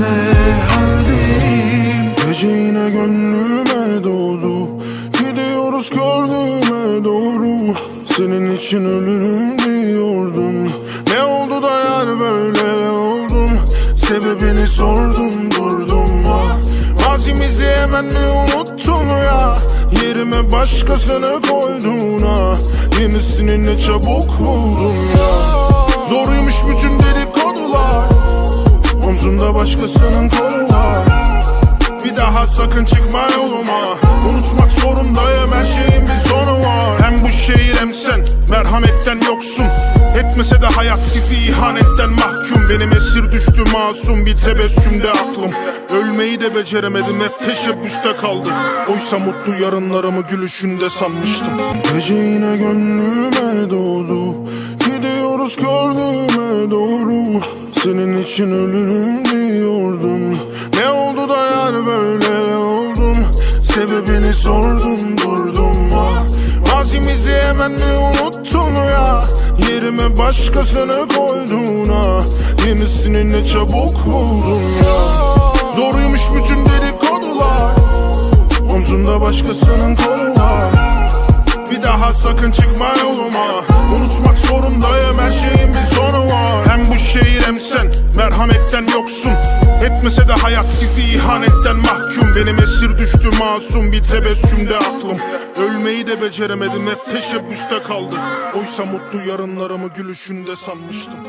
ne haldeyim. Gece yine gönlüme doğdu Gidiyoruz gördüğüme doğru. Senin için ölürüm diyordum. Ne oldu da yar böyle oldun Sebebini sordum durdum. Ha Mazimizi hemen mi unuttun ya? Yerime başkasını koydun. Ha Yenisini ne çabuk buldun ya başkasının kolu var bir daha sakın çıkma yoluma. Unutmak zorundayım her şeyin bir sonu var. Hem bu şehir hem sen merhametten yoksun. Etmese de hayat sizi ihanetten mahkum. Benim esir düştü masum bir tebessümde aklım. Ölmeyi de beceremedim hep teşebbüste kaldı Oysa mutlu yarınlarımı gülüşünde sanmıştım. Gece yine gönlüme doğdu Gidiyoruz gördüğüme doğru Senin için ölürüm diyordum. Ne oldu da yar böyle oldum? Sebebini sordum durdum. Ha Mazimizi hemen mi unuttun ya. Yerime başkasını koydun. Ha Yenisini ne çabuk buldun ya. Doğruymuş bütün dedikodular. Omzumda başkasının kolu var. Bir daha sakın çıkma yoluma. Unutmak zorundayım her şeyin merhametten yoksun. Etmese de hayat sizi ihanetten mahkum. Benim esir düştü masum bir tebessümde aklım. Ölmeyi de beceremedim hep teşebbüste kaldı Oysa mutlu yarınlarımı gülüşünde sanmıştım